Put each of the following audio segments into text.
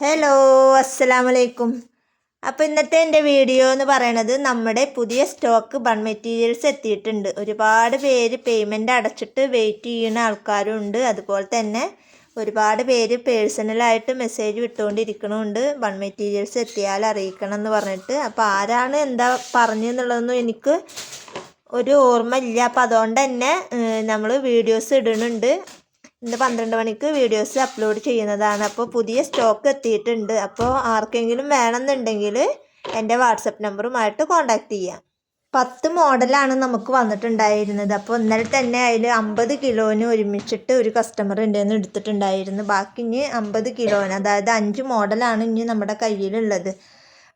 Hello അസ്സലാമലൈക്കും. അപ്പോൾ ഇന്നത്തെ എന്റെ വീഡിയോ എന്ന് പറയണത് നമ്മുടെ പുതിയ സ്റ്റോക്ക് ബൺ മെറ്റീരിയൽസ് എത്തിയിട്ടുണ്ട്. ഒരുപാട് പേര് പേയ്മെന്റ് അടച്ചിട്ട് വെയിറ്റ് ചെയ്യുന്ന ആൾക്കാരും ഉണ്ട് അതുപോലെ തന്നെ ഒരുപാട് പേര് പേഴ്സണലായിട്ട് മെസ്സേജ് വിട്ടുകൊണ്ടിരിക്കണമുണ്ട് ബൺ മെറ്റീരിയൽസ് എത്തിയാൽ അറിയിക്കണം എന്ന് പറഞ്ഞിട്ട്. അപ്പോൾ ആരാണ് എന്താ പറഞ്ഞെന്നുള്ളതൊന്നും എനിക്ക് ഒരു ഓർമ്മ ഇല്ല അപ്പോൾ അതുകൊണ്ട് തന്നെ നമ്മൾ വീഡിയോസ് ഇടുന്നുണ്ട്. ഇന്ന് പന്ത്രണ്ട് മണിക്ക് വീഡിയോസ് അപ്ലോഡ് ചെയ്യുന്നതാണ്. അപ്പോൾ പുതിയ സ്റ്റോക്ക് എത്തിയിട്ടുണ്ട്. അപ്പോൾ ആർക്കെങ്കിലും വേണമെന്നുണ്ടെങ്കിൽ എന്റെ വാട്സപ്പ് നമ്പറുമായിട്ട് കോൺടാക്റ്റ് ചെയ്യാം. പത്ത് മോഡലാണ് നമുക്ക് വന്നിട്ടുണ്ടായിരുന്നത്. അപ്പോൾ ഇന്നലെ തന്നെ അതിൽ അമ്പത് കിലോന് ഒരുമിച്ചിട്ട് ഒരു കസ്റ്റമർ എന്റെ നിന്ന് എടുത്തിട്ടുണ്ടായിരുന്നു. ബാക്കി ഇനി അമ്പത് കിലോന് അതായത് അഞ്ച് മോഡലാണ് ഇനി നമ്മുടെ കയ്യിലുള്ളത്.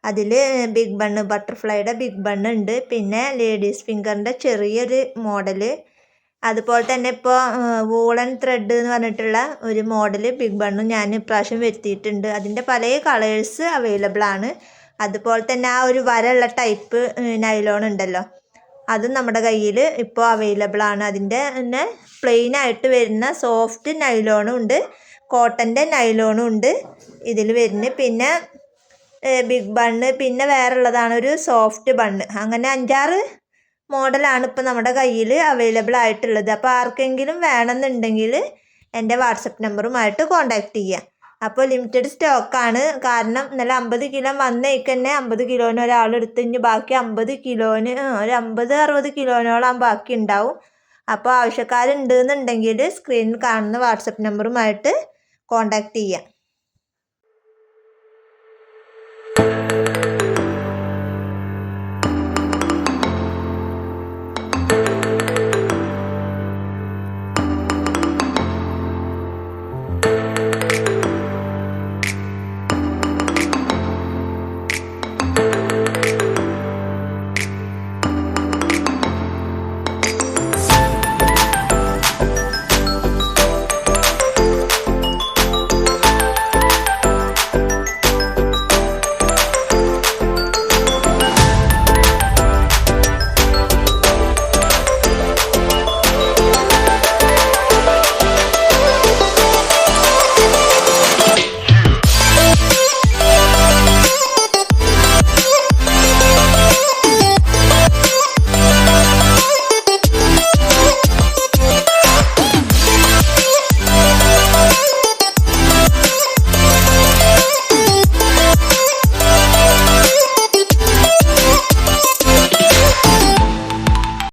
അതിൽ ബിഗ് ബണ്ണ് ബട്ടർഫ്ലൈയുടെ ബിഗ് ബണ്ണ് ഉണ്ട്. പിന്നെ ലേഡീസ് ഫിംഗറിന്റെ ചെറിയൊരു മോഡൽ അതുപോലെ തന്നെ ഇപ്പോൾ വൂളൻ ത്രെഡ് എന്ന് പറഞ്ഞിട്ടുള്ള ഒരു മോഡൽ ബിഗ് ബണ്ണും ഞാൻ ഇപ്രാവശ്യം വരുത്തിയിട്ടുണ്ട്. അതിന്റെ പല കളേഴ്സ് അവൈലബിൾ ആണ്. അതുപോലെ തന്നെ ആ ഒരു വരയുള്ള ടൈപ്പ് നൈലോൺ ഉണ്ടല്ലോ. അതും നമ്മുടെ കയ്യിൽ ഇപ്പോൾ അവൈലബിൾ ആണ്. അതിന്റെ തന്നെ പ്ലെയിൻ ആയിട്ട് വരുന്ന സോഫ്റ്റ് നൈലോണും ഉണ്ട്. കോട്ടന്റെ നൈലോണും ഉണ്ട് ഇതിൽ വരുന്നത്. പിന്നെ ബിഗ് ബണ്ണ് പിന്നെ വേറെ ഉള്ളതാണ് ഒരു സോഫ്റ്റ് ബണ്ണ് അങ്ങനെ അഞ്ചാറ് മോഡലാണ് ഇപ്പോൾ നമ്മുടെ കയ്യിൽ അവൈലബിൾ ആയിട്ടുള്ളത്. അപ്പോൾ ആർക്കെങ്കിലും വേണമെന്നുണ്ടെങ്കിൽ എന്റെ വാട്സപ്പ് നമ്പറുമായിട്ട് കോൺടാക്റ്റ് ചെയ്യാം. അപ്പോൾ ലിമിറ്റഡ് സ്റ്റോക്കാണ് കാരണം ഇന്നലെ അമ്പത് കിലോ വന്നേക്ക് തന്നെ അമ്പത് കിലോന് ഒരാൾ എടുത്ത് ഇനി ബാക്കി അമ്പത് കിലോന് ഒരു അമ്പത് അറുപത് കിലോനോളം ബാക്കി ഉണ്ടാവും. അപ്പോൾ ആവശ്യക്കാരുണ്ട് എന്നുണ്ടെങ്കിൽ സ്ക്രീനിൽ കാണുന്ന വാട്സപ്പ് നമ്പറുമായിട്ട് കോൺടാക്റ്റ് ചെയ്യാം.